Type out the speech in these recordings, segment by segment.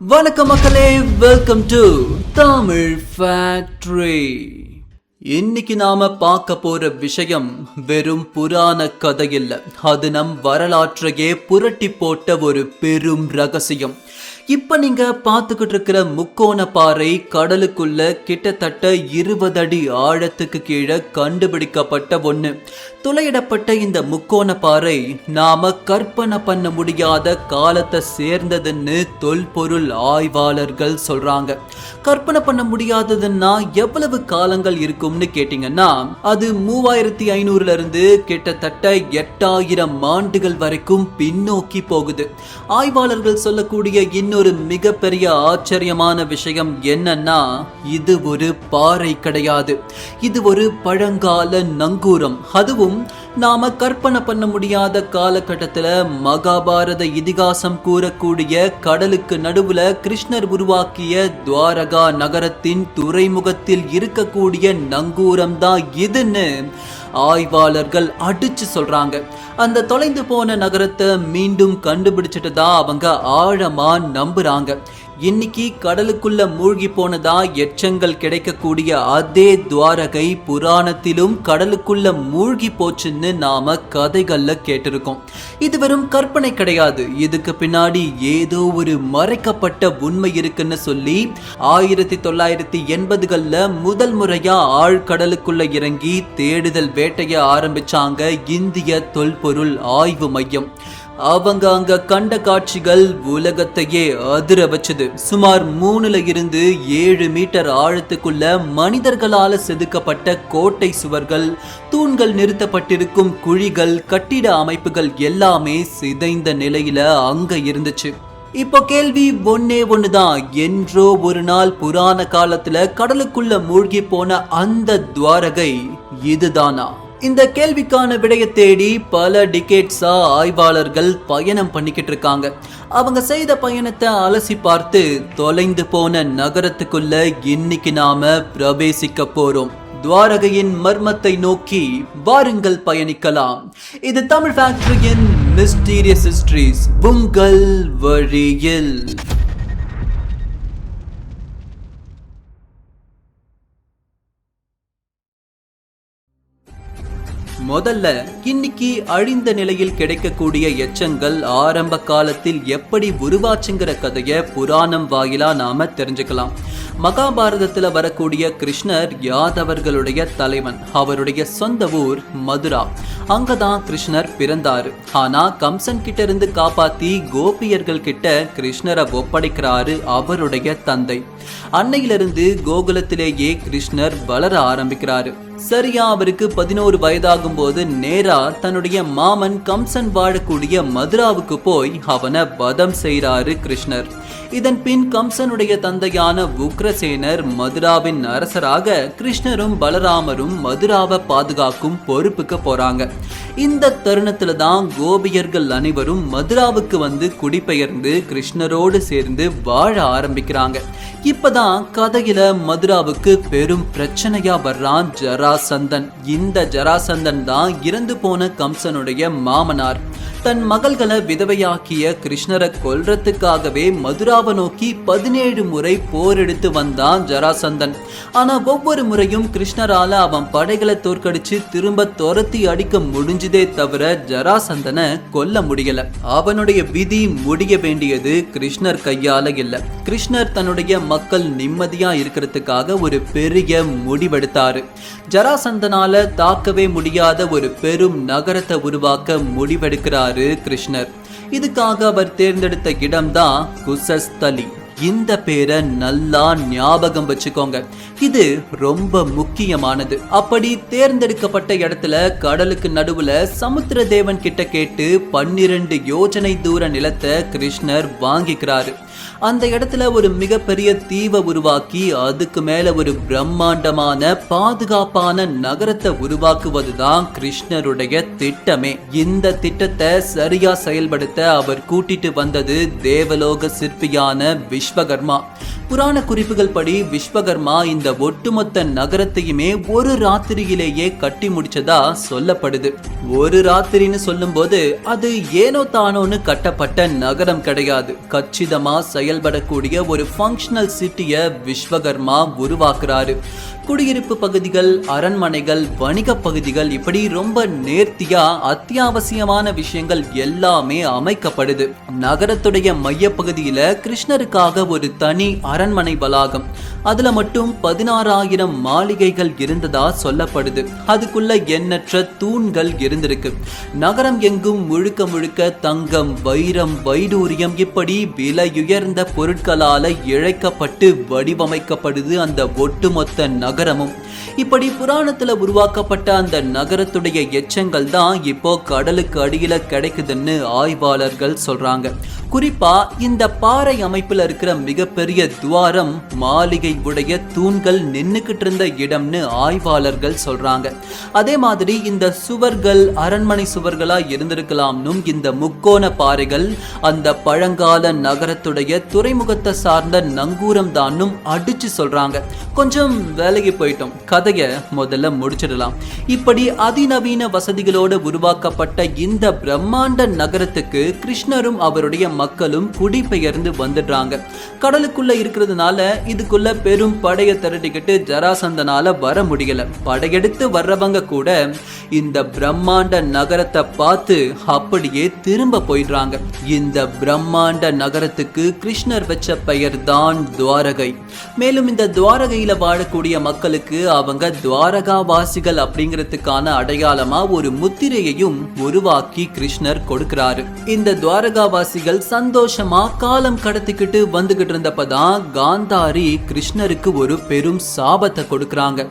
வணக்கம் மக்களே welcome to Tamil factory இன்னைக்கு நாம பார்க்க போற விஷயம் வெறும் புராண கதை இல்லை அது நம் வரலாற்றையே புரட்டி போட்ட ஒரு பெரும் ரகசியம். இப்ப நீங்க பார்த்துக்கிட்டு இருக்கிற முக்கோண பாறை கடலுக்குள்ள கிட்டத்தட்ட இருபது அடி ஆழத்துக்கு கீழே கண்டுபிடிக்கப்பட்ட ஒண்ணு. துளையிடப்பட்ட இந்த முக்கோண பாறை நாம கற்பனை பண்ண முடியாத காலத்தை சேர்ந்ததுன்னு தொல்பொருள் ஆய்வாளர்கள் சொல்றாங்க. கற்பனை பண்ண முடியாததுன்னா எவ்வளவு காலங்கள் இருக்கும்னு கேட்டீங்கன்னா அது மூவாயிரத்தி ஐநூறுல இருந்து கிட்டத்தட்ட எட்டாயிரம் ஆண்டுகள் வரைக்கும் பின்னோக்கி போகுது. ஆய்வாளர்கள் சொல்லக்கூடிய இன்னொரு மிகப்பெரிய ஆச்சரியமான விஷயம் என்னன்னா இது ஒரு பாறை கிடையாது. இது ஒரு பழங்கால நங்கூரம். அதுவும் நாம கற்பனை பண்ண முடியாத காலகட்டத்தில் மகாபாரத இதிகாசம் கூறக்கூடிய கடலுக்கு நடுவுல கிருஷ்ணர் உருவாக்கிய துவாரகா நகரத்தின் துறைமுகத்தில் இருக்கக்கூடிய நங்கூரம் தான் இதுன்னு ஆய்வாளர்கள் அடிச்சு சொல்றாங்க. அந்த தொலைந்து போன நகரத்தை மீண்டும் கண்டுபிடிச்சிட்டு தான் அவங்க ஆழமா நம்புறாங்க. இன்னைக்கு கடலுக்குள்ள மூழ்கி போனதா எச்சங்கள் கிடைக்கக்கூடிய அதே துவாரகை புராணத்திலும் கடலுக்குள்ள மூழ்கி போச்சுன்னு நாம கதைகள்ல கேட்டிருக்கோம். இது வெறும் கற்பனை கிடையாது. இதுக்கு பின்னாடி ஏதோ ஒரு மறைக்கப்பட்ட உண்மை இருக்குன்னு சொல்லி ஆயிரத்தி தொள்ளாயிரத்தி எண்பதுகள்ல முதல் முறையா ஆழ்கடலுக்குள்ள இறங்கி தேடுதல் வேட்டைய ஆரம்பிச்சாங்க இந்திய தொல்பொருள் ஆய்வு மையம். அவங்க அங்க கண்ட காட்சிகள் உலகத்தையே அதிர வச்சது. சுமார் மூணுல இருந்து ஏழு மீட்டர் ஆழத்துக்குள்ள மனிதர்களால செதுக்கப்பட்ட கோட்டை சுவர்கள் தூண்கள் நிறுத்தப்பட்டிருக்கும் குழிகள் கட்டிட அமைப்புகள் எல்லாமே சிதைந்த நிலையில அங்க இருந்துச்சு. இப்போ கேள்வி ஒன்னே ஒண்ணுதான். என்றோ ஒரு நாள் புராண காலத்துல கடலுக்குள்ள மூழ்கி போன அந்த துவாரகை இதுதானா? இந்த கேள்விக்கான விடையை தேடி பல டிகேட்ஸா ஆய்வாளர்கள் பயணம் பண்ணிக்கிட்டு இருக்காங்க. அவங்க செய்த பயணத்தை அலசி பார்த்து தொலைந்து போன நகரத்துக்குள்ள இன்னைக்கு நாம பிரவேசிக்க போறோம். துவாரகையின் மர்மத்தை நோக்கி வாருங்கள் பயணிக்கலாம். இது தமிழ் ஃபேக்டரியின் மிஸ்டீரியஸ் ஹிஸ்டரிஸ் உங்கள் வழியில். முதல்ல இன்னைக்கு அழிந்த நிலையில் கிடைக்கக்கூடிய எச்சங்கள் ஆரம்ப காலத்தில் எப்படி உருவாச்சுங்கிற கதைய புராணம் வாயிலா நாம தெரிஞ்சுக்கலாம். மகாபாரதத்தில் வரக்கூடிய கிருஷ்ணர் யாதவர்களுடைய தலைவன் அவருடைய சொந்த ஊர் மதுரா. அங்கதான் கிருஷ்ணர் பிறந்தாரு. ஆனா கம்சன் கிட்ட இருந்து காப்பாத்தி கோபியர்கள் கிட்ட கிருஷ்ணரை ஒப்படைக்கிறாரு அவருடைய தந்தை. அன்னையிலிருந்து கோகுலத்திலேயே கிருஷ்ணர் வளர ஆரம்பிக்கிறாரு. சரியா அவருக்கு பதினோரு வயதாகும் போது நேரா தன்னுடைய மாமன் கம்சன் வாழக்கூடிய மதுராவுக்கு போய் அவனை வதம் செய்கிறாரு கிருஷ்ணர். இதன் பின் கம்சனுடைய தந்தையான உக்ரசேனர் மதுராவின் அரசராக கிருஷ்ணரும் பலராமரும் மதுராவை பாதுகாக்கும் பொறுப்புக்கு போறாங்க. இந்த தருணத்துல தான் கோபியர்கள் அனைவரும் மதுராவுக்கு வந்து குடிபெயர்ந்து கிருஷ்ணரோடு சேர்ந்து வாழ ஆரம்பிக்கிறாங்க. இப்பதான் கதையில மதுராவுக்கு பெரும் பிரச்சனையா வர்றான் ஜரா ஜராசந்தன். இந்த ஜராசந்தன் தான் இறந்து போன கம்சனுடைய மாமனார். தன் மகள்களை விதவையாக்கிய கிருஷ்ணரை கொல்றதுக்காகவே மதுராவை நோக்கி பதினேழு முறை போரெடுத்து வந்தான் ஜராசந்தன். ஆனா ஒவ்வொரு முறையும் கிருஷ்ணரால அவன் படைகளை தோற்கடிச்சு திரும்ப துரத்தி அடிக்க முடிஞ்சதே தவிர ஜராசந்தனை கொல்ல முடியல. அவனுடைய விதி முடிய வேண்டியது கிருஷ்ணர் கையால இல்ல. கிருஷ்ணர் தன்னுடைய மக்கள் நிம்மதியா இருக்கிறதுக்காக ஒரு பெரிய முடிவெடுத்தாரு. ஜராசந்தனால தாக்கவே முடியாத ஒரு பெரும் நகரத்தை உருவாக்க முடிவெடுக்கிறாரு கிருஷ்ணர். இதுக்காக அவர் தேர்ந்தெடுத்த இடம்தான் குசஸ்தலி. இந்த பேரை நல்லா ஞாபகம் வச்சுக்கோங்க. இது ரொம்ப முக்கியமானது. அப்படி தேர்ந்தெடுக்கப்பட்ட இடத்துல கடலுக்கு நடுவுல சமுத்திர தேவன் கிட்ட கேட்டு பன்னிரண்டு யோஜனை தூர நிலத்தை கிருஷ்ணர் வாங்கிக்கிறாரு. அந்த இடத்துல ஒரு மிகப்பெரிய தீவை உருவாக்கி அதுக்கு மேல ஒரு பிரம்மாண்டமான பாதுகாப்பான நகரத்தை உருவாக்குவதுதான் கிருஷ்ணருடைய திட்டமே. இந்த திட்டத்தை சரியா செயல்படுத்த அவர் கூட்டிட்டு வந்தது தேவலோக சிற்பியான விஸ்வகர்மா. புராண குறிப்புகள் படி விஸ்வகர்மா இந்த ஒட்டுமொத்த நகரத்தையுமே ஒரு ராத்திரியிலேயே கட்டி முடிச்சதா சொல்லப்படுது. ஒரு ராத்திரின்னு சொல்லும்போது அது ஏனோ தானோன்னு கட்டப்பட்ட நகரம் கிடையாது. கச்சிதமா செயல்படக்கூடிய ஒரு ஃபங்க்ஷனல் சிட்டிய விஸ்வகர்மா உருவாக்குறாரு. குடியிருப்பு பகுதிகள் அரண்மனைகள் வணிக பகுதிகள் இப்படி ரொம்ப நேர்த்தியா அத்தியாவசியமான விஷயங்கள் எல்லாமே அமைக்கப்படுது. நகரத்துடைய மைய பகுதியில கிருஷ்ணருக்காக ஒரு தனி அரண்மனை வளாகம். அதுல மட்டும் பதினாறாயிரம் மாளிகைகள் இருந்ததா சொல்லப்படுது. அதுக்குள்ள எண்ணற்ற தூண்கள் இருந்திருக்கு. நகரம் எங்கும் முழுக்க முழுக்க தங்கம் வைரம் வைடூரியம் இப்படி விலையுயர்ந்த பொருட்களால இழைக்கப்பட்டு வடிவமைக்கப்படுது அந்த ஒட்டுமொத்த நகரம். but i'm இப்படி புராணத்துல உருவாக்கப்பட்ட அந்த நகரத்துடைய எச்சங்கள் தான் இப்போ கடலுக்கு அடியில கிடைக்குதுன்னு ஆய்வாளர்கள் சொல்றாங்க. குறிப்பா இந்த பாறை அமைப்புல இருக்கிற மிகப்பெரிய துவாரம் மாளிகை உடைய தூண்கள் நின்னுக்கிட்டு இருந்த இடம்னு ஆய்வாளர்கள் சொல்றாங்க. அதே மாதிரி இந்த சுவர்கள் அரண்மனை சுவர்களா இருந்திருக்கலாம்னும் இந்த முக்கோண பாறைகள் அந்த பழங்கால நகரத்துடைய துறைமுகத்தை சார்ந்த நங்கூரம் தானும் அடிச்சு சொல்றாங்க. கொஞ்சம் வேலைக்கு போயிட்டோம். கதையை முதல்ல முடிச்சிடலாம். இப்படி அதிநவீன வசதிகளோடு உருவாக்கப்பட்ட இந்த பிரம்மாண்ட நகரத்துக்கு கிருஷ்ணரும் அவருடைய மக்களும் குடிபெயர்ந்து வந்துடுறாங்க. கடலுக்குள்ள இருக்கிறதுனால இதுக்குள்ள பெரும் படையை திரட்டிக்கிட்டு ஜராசந்தனால வர முடியல. படையெடுத்து வர்றவங்க கூட இந்த பிரம்மாண்ட நகரத்தை பார்த்து அப்படியே திரும்ப போயிடுறாங்க. இந்த பிரம்மாண்ட நகரத்துக்கு கிருஷ்ணர் வச்ச பெயர் தான் துவாரகை. மேலும் இந்த துவாரகையில வாழக்கூடிய மக்களுக்கு அவங்க துவாரகாவாசிகள் அப்படிங்கிறதுக்கான அடையாளமா ஒரு முத்திரையையும் உருவாக்கி கிருஷ்ணர் கொடுக்கிறாரு. இந்த துவாரகாவாசிகள் சந்தோஷமா காலம் கடத்திக்கிட்டு வந்துகிட்டு இருந்தப்பதான் காந்தாரி கிருஷ்ணருக்கு ஒரு பெரும் சாபத்தை கொடுக்கறாங்க.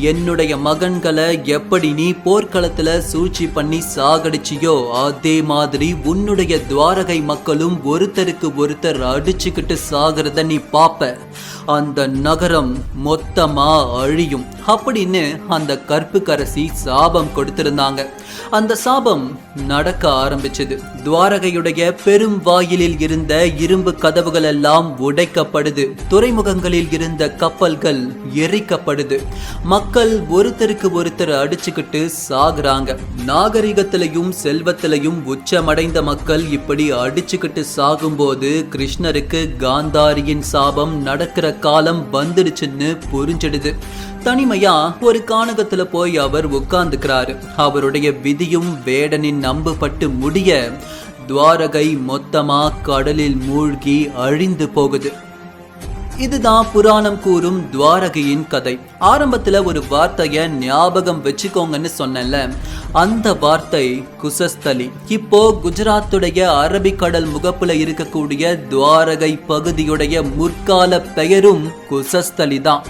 என்னுடைய மகன்களை எப்படி நீ போர்க்களத்துல சூழ்ச்சி பண்ணி சாகடிச்சியோ அதே மாதிரி உன்னுடைய துவாரகை மக்களும் ஒருத்தருக்கு ஒருத்தர் அடிச்சுக்கிட்டு சாகிறத நீ பாப்ப. அந்த நகரம் மொத்தமா அழியும். அப்படின்னு அந்த கற்புக்கரசி சாபம் கொடுத்திருந்தாங்க. அந்த சாபம் நடக்க ஆரம்பிச்சது. துவாரகையுடைய பெரும் வாயிலில் இருந்த இரும்பு கதவுகள் எல்லாம் உடைக்கப்படுது. துறைமுகங்களில் இருந்த கப்பல்கள் எரிக்கப்படுது. மக்கள் ஒருத்தருக்கு ஒருத்தர் அடிச்சுக்கிட்டு சாகுறாங்க. நாகரிகத்திலையும் செல்வத்திலையும் உச்சமடைந்த மக்கள் இப்படி அடிச்சுக்கிட்டு சாகும்போது கிருஷ்ணருக்கு காந்தாரியின் சாபம் நடக்கிற காலம் வந்துடுச்சுன்னு புரிஞ்சிடுது. தனிமையா ஒரு கானகத்துல போய் அவர் உட்கார்ந்துக்கிறாரு. அவருடைய விதியும் வேடனின் நம்பப்பட்டு முடிய துவாரகை மொத்தமா கடலில் மூழ்கி அழிந்து போகுது. இதுதான் புராணம் கூறும் துவாரகையின் கதை. ஆரம்பத்துல ஒரு வார்த்தைய ஞாபகம் வச்சுக்கோங்கன்னு சொன்னேன்ல. அந்த வார்த்தை குசஸ்தலி. இப்போ குஜராத்துடைய அரபிக்கடல் முகப்புல இருக்கக்கூடிய துவாரகை பகுதியுடைய முற்கால பெயரும் குசஸ்தலி தான்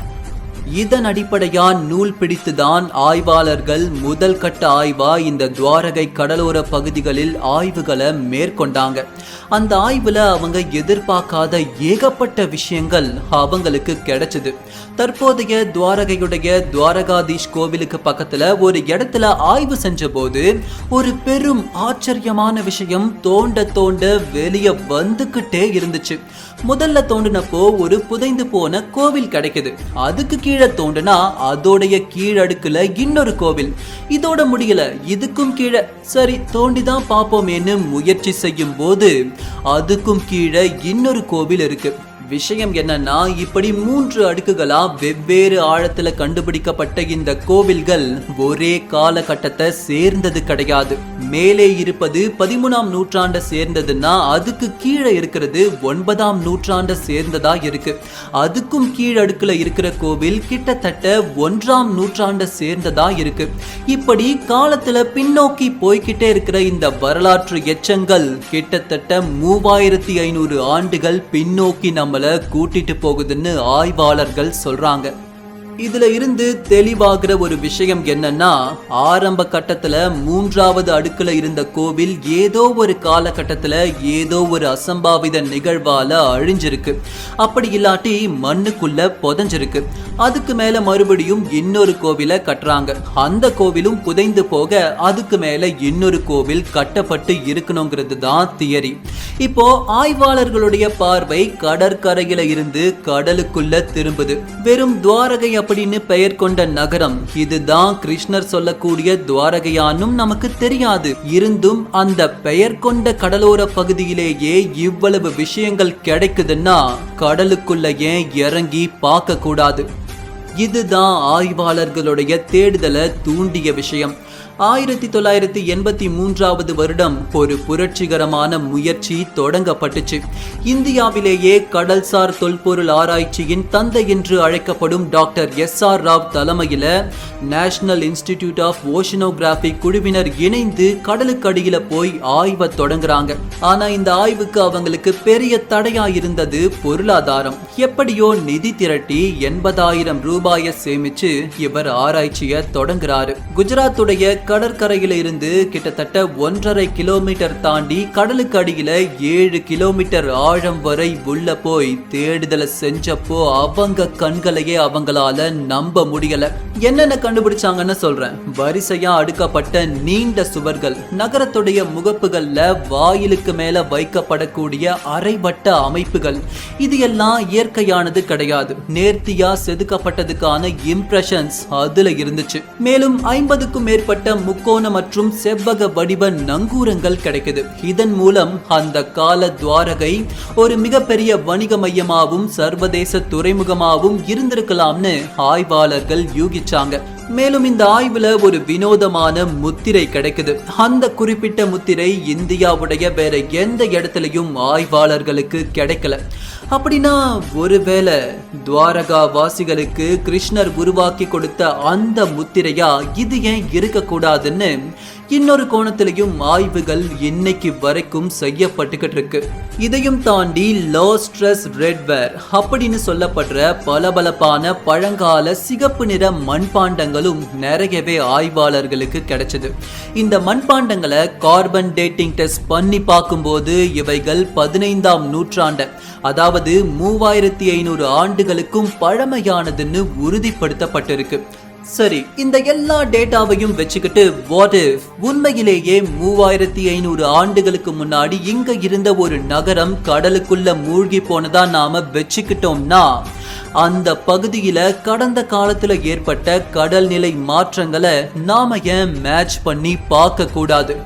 இதன் அடிப்படையான் நூல் பிடித்துதான் ஆய்வாளர்கள் முதல் கட்ட ஆய்வா இந்த துவாரகை கடலோர பகுதிகளில் ஆய்வுகளை மேற்கொண்டாங்க. அந்த ஆய்வுல அவங்க எதிர்பார்க்காத ஏகப்பட்ட விஷயங்கள் அவங்களுக்கு கிடைச்சது. தற்போதைய துவாரகையுடைய துவாரகாதீஷ் கோவிலுக்கு பக்கத்துல ஒரு இடத்துல ஆய்வு செஞ்சபோது ஒரு பெரும் ஆச்சரியமான விஷயம் தோண்ட தோண்ட வெளியே வந்துகிட்டே இருந்துச்சு. முதல்ல தோண்டினப்போ ஒரு புதைந்து போன கோவில் கிடைக்குது. அதுக்கு கீழே தோண்டுனா அதோடைய கீழடுக்குல இன்னொரு கோவில். இதோட முடியல இதுக்கும் கீழே சரி தோண்டிதான் பார்ப்போமேன்னு முயற்சி செய்யும் போது அதுக்கும் கீழே இன்னொரு கோவில் இருக்கு. விஷயம் என்னன்னா இப்படி மூன்று அடுக்குகளா வெவ்வேறு ஆழத்துல கண்டுபிடிக்கப்பட்ட இந்த கோவில்கள் ஒரே காலகட்டத்தை சேர்ந்தது கிடையாது. மேலே இருப்பது பதிமூணாம் நூற்றாண்டை சேர்ந்ததுன்னா அதுக்கு கீழே இருக்கிறது ஒன்பதாம் நூற்றாண்டை சேர்ந்ததா இருக்கு. அதுக்கும் கீழ் அடுக்குல இருக்கிற கோவில் கிட்டத்தட்ட ஒன்றாம் நூற்றாண்டை சேர்ந்ததா இருக்கு. இப்படி காலத்துல பின்னோக்கி போய்கிட்டே இருக்கிற இந்த வரலாற்று எச்சங்கள் கிட்டத்தட்ட மூவாயிரத்தி ஐநூறு ஆண்டுகள் பின்னோக்கி நம்மளை கூட்டிட்டு போகுதுன்னு ஆய்வாளர்கள் சொல்றாங்க. இதுல இருந்து தெளிவாகிற ஒரு விஷயம் என்னன்னா ஆரம்ப கட்டத்துல மூன்றாவது அடுக்குல இருந்த கோவில் ஏதோ ஒரு காலகட்டத்துல ஏதோ ஒரு அசம்பாவித நிகழ்வால அழிஞ்சிருக்கு. அப்படி இல்லாட்டி மண்ணுக்குள்ள புதஞ்சிருக்கு. அதுக்கு மேல மறுபடியும் இன்னொரு கோவிலை கட்டுறாங்க. அந்த கோவிலும் புதைந்து போக அதுக்கு மேல இன்னொரு கோவில் கட்டப்பட்டு இருக்கணுங்கிறது தான் தியரி. இப்போ ஆய்வாளர்களுடைய பார்வை கடற்கரையில இருந்து கடலுக்குள்ள திரும்புது. வெறும் துவாரகைய அப்படின்னு பெயர் கொண்ட நகரம் இதுதான் கிருஷ்ணர் சொல்லக்கூடிய துவாரகையானும் நமக்கு தெரியாது. இருந்தும் அந்த பெயர் கொண்ட கடலோர பகுதியிலேயே இவ்வளவு விஷயங்கள் கிடைக்குதுன்னா கடலுக்குள்ள ஏன் இறங்கி பார்க்க கூடாது இதுதான் ஆய்வாளர்களுடைய தேடுதலை தூண்டிய விஷயம். ஆயிரத்தி தொள்ளாயிரத்தி எண்பத்தி மூன்றாவது வருடம் ஒரு புரட்சிகரமான முயற்சி தொடங்கப்பட்டுச்சு. இந்தியாவிலேயே கடல்சார் தொல்பொருள் ஆராய்ச்சியின் தந்தை என்று அழைக்கப்படும் டாக்டர் எஸ் ஆர் ராவ் தலைமையில நேஷனல் இன்ஸ்டிடியூட் ஆஃப் ஓஷனோகிராபி குழுவினர் இணைந்து கடலுக்கு போய் ஆய்வை தொடங்குறாங்க. ஆனா இந்த ஆய்வுக்கு அவங்களுக்கு பெரிய தடையா இருந்தது பொருளாதாரம். எப்படியோ நிதி திரட்டி எண்பதாயிரம் ரூபாயை சேமிச்சு இவர் ஆராய்ச்சியை தொடங்குறாரு. குஜராத்துடைய கடற்கரையில இருந்து கிட்டத்தட்ட ஒன்றரை கிலோமீட்டர் தாண்டி கடலுக்கு அடியில ஏழு கிலோமீட்டர் ஆழம் வரை உள்ள போய் தேடுதலை செஞ்சப்போ அவங்க கண்களையே அவங்களால நம்ப முடியல. என்னென்ன கண்டுபிடிச்சாங்கன்னு சொல்றேன். வரிசையா அடுக்கப்பட்ட நீண்ட சுவர்கள் நகரத்துடைய முகப்புகள்ல வாயிலுக்கு மேல வைக்கப்படக்கூடிய அரைவட்ட அமைப்புகள். இது எல்லாம் இயற்கையானது கிடையாது. நேர்த்தியா செதுக்கப்பட்டதுக்கான இம்ப்ரெஷன்ஸ் அதுல இருந்துச்சு. மேலும் ஐம்பதுக்கும் மேற்பட்ட முக்கோண மற்றும் செவ்வக வடிவ நங்கூரங்கள் கிடைக்குது. இதன் மூலம் அந்த கால துவாரகை ஒரு மிகப்பெரிய வணிக மையமாகவும் சர்வதேச துறைமுகமாகவும் இருந்திருக்கலாம்னு ஆய்வாளர்கள் யூகிச்சாங்க மேலும் இந்த ஆய்வுல ஒரு வினோதமான முத்திரை கிடைக்குது. அந்த குறிப்பிட்ட முத்திரை இந்தியாவுடைய வேற எந்த இடத்துலயும் ஆய்வாளர்களுக்கு கிடைக்கல. அப்படின்னா ஒருவேளை துவாரகா வாசிகளுக்கு கிருஷ்ணர் உருவாக்கி கொடுத்த அந்த முத்திரையா? இது ஏன் இருக்கக்கூடாதுன்னு இன்னொரு கோணத்திலையும் ஆய்வுகள் இன்னைக்கு வரைக்கும் செய்யப்பட்டுக்கிட்டு இருக்கு இதையும் தாண்டி லோ ஸ்ட்ரெஸ் ரெட்வேர் அப்படின்னு சொல்லப்படுற பளபளப்பான பழங்கால சிகப்பு நிற மண்பாண்டங்களும் நிறையவே ஆய்வாளர்களுக்கு கிடைச்சது. இந்த மண்பாண்டங்களை கார்பன் டேட்டிங் டெஸ்ட் பண்ணி பார்க்கும்போது இவைகள் பதினைந்தாம் நூற்றாண்டு அதாவது மூவாயிரத்தி ஐநூறு ஆண்டுகளுக்கும் பழமையானதுன்னு உறுதிப்படுத்தப்பட்டிருக்கு. சரி இந்த எல்லா டேட்டாவையும் வச்சுக்கிட்டு வாட் இஃப் உண்மையிலேயே மூவாயிரத்தி ஐநூறு ஆண்டுகளுக்கு முன்னாடி இங்க இருந்த ஒரு நகரம் கடலுக்குள்ள மூழ்கி போனதா நாம வச்சுக்கிட்டோம்னா அந்த பகுதியில கடந்த காலத்துல ஏற்பட்ட கடல் நிலை மாற்றங்களை நாம ஏன் மேட்ச் பண்ணி பார்க்க கூடாது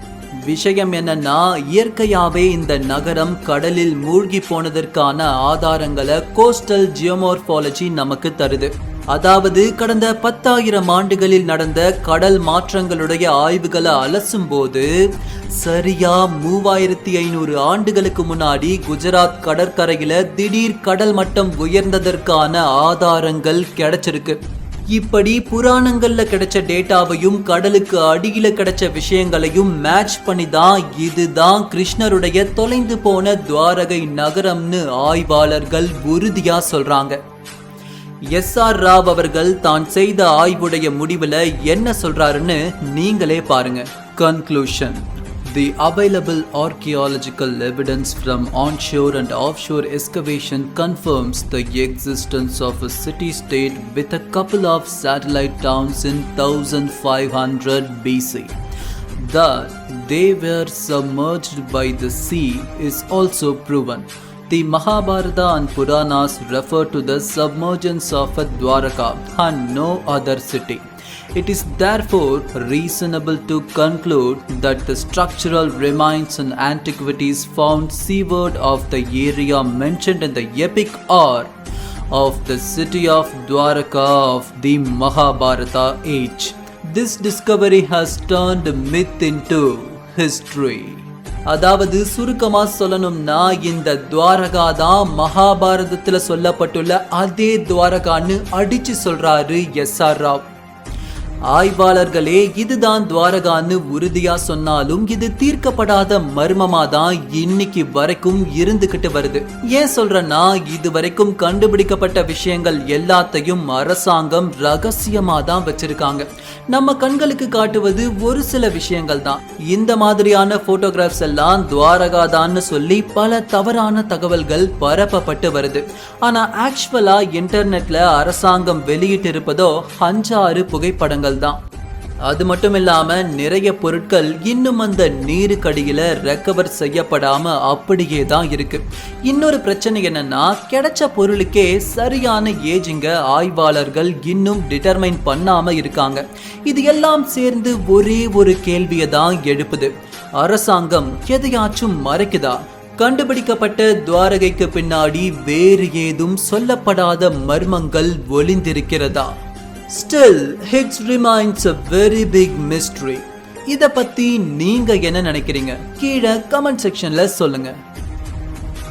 விஷயம் என்னன்னா இயற்கையாவே இந்த நகரம் கடலில் மூழ்கி போனதற்கான ஆதாரங்களை கோஸ்டல் ஜியோமோர்பாலஜி நமக்கு தருது. அதாவது கடந்த பத்தாயிரம் ஆண்டுகளில் நடந்த கடல் மாற்றங்களுடைய ஆய்வுகளை அலசும் போது சரியா மூவாயிரத்தி ஐநூறு ஆண்டுகளுக்கு முன்னாடி குஜராத் கடற்கரையில திடீர் கடல் மட்டம் உயர்ந்ததற்கான ஆதாரங்கள் கிடைச்சிருக்கு. இப்படி புராணங்கள்ல கிடைச்ச டேட்டாவையும் கடலுக்கு அடியில கிடைச்ச விஷயங்களையும் மேட்ச் பண்ணி தான் இதுதான் கிருஷ்ணருடைய தொலைந்து போன துவாரகை நகரம்னு ஆய்வாளர்கள் உறுதியா சொல்றாங்க. எஸ் ஆர் ராவ் அவர்கள் தான் செய்த ஆய்வுடைய முடிவில் என்ன சொல்றாருன்னு நீங்களே பாருங்க conclusion the available archaeological evidence from onshore and offshore excavation confirms the existence of a city state with a couple of satellite towns in thousand five hundred BC the Thevar were by the the sea is also. The Mahabharata and Puranas refer to the submergence of a Dwaraka and no other city. It is therefore reasonable to conclude that the structural remains and antiquities found seaward of the area mentioned in the epic are of the city of Dwaraka of the Mahabharata age. This discovery has turned myth into history. அதாவது சுருக்கமா சொல்லணும்னா இந்த துவாரகா தான் மகாபாரதத்துல சொல்லப்பட்டுள்ள அதே துவாரகான்னு அடிச்சு சொல்றாரு S R Rao. ஆய்வாளர்களே இதுதான் துவாரகான்னு உறுதியா சொன்னாலும் இது தீர்க்கப்படாத மர்மமா தான் இன்னைக்கு வரைக்கும் இருந்துகிட்டு வருது. ஏன் சொல்றேன்னா இது வரைக்கும் கண்டுபிடிக்கப்பட்ட விஷயங்கள் எல்லாத்தையும் அரசாங்கம் ரகசியமா தான் வச்சிருக்காங்க. நம்ம கண்களுக்கு காட்டுவது ஒரு சில விஷயங்கள் தான். இந்த மாதிரியான போட்டோகிராஃப்ஸ் எல்லாம் துவாரகா தான்னு சொல்லி பல தவறான தகவல்கள் பரப்பப்பட்டு வருது. ஆனா ஆக்சுவலா இன்டர்நெட்ல அரசாங்கம் வெளியிட்டு இருப்பதோ அஞ்சாறு புகைப்படங்கள் தான். அது மட்டும் இல்லாமல் நிறைய பொருட்கள் இன்னும் அந்த நீருக்கடியில் ரெக்கவர் செய்யப்படாமல் அப்படியே தான் இருக்கு. இன்னொரு பிரச்சனை என்னன்னா கிடைச்ச பொருளுக்கே சரியான ஏஜிங்க ஆய்வாளர்கள் இன்னும் டிட்டர்மைன் பண்ணாமல் இருக்காங்க. இது எல்லாம் சேர்ந்து ஒரே ஒரு கேள்வியை தான் எழுப்புது. அரசாங்கம் எதையாச்சும் மறைக்குதா? கண்டுபிடிக்கப்பட்ட துவாரகைக்கு பின்னாடி வேறு ஏதும் சொல்லப்படாத மர்மங்கள் ஒளிந்திருக்கிறதா? Still it's remains a very big mystery இத பத்தி நீங்க என்ன நினைக்கிறீங்க? கீழே கமெண்ட் செக்ஷன்ல சொல்லுங்க.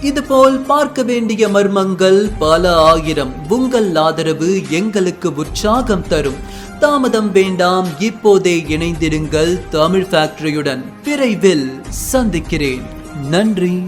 இதுபோல் பார்க்க வேண்டிய மர்மங்கள் பல ஆயிரம். உங்கள் ஆதரவு எங்களுக்கு உற்சாகம் தரும். தாமதம் வேண்டாம். இப்போதே இணைந்திடுங்கள் தமிழ் ஃபேக்டரியுடன் விரைவில் சந்திக்கிறேன். நன்றி.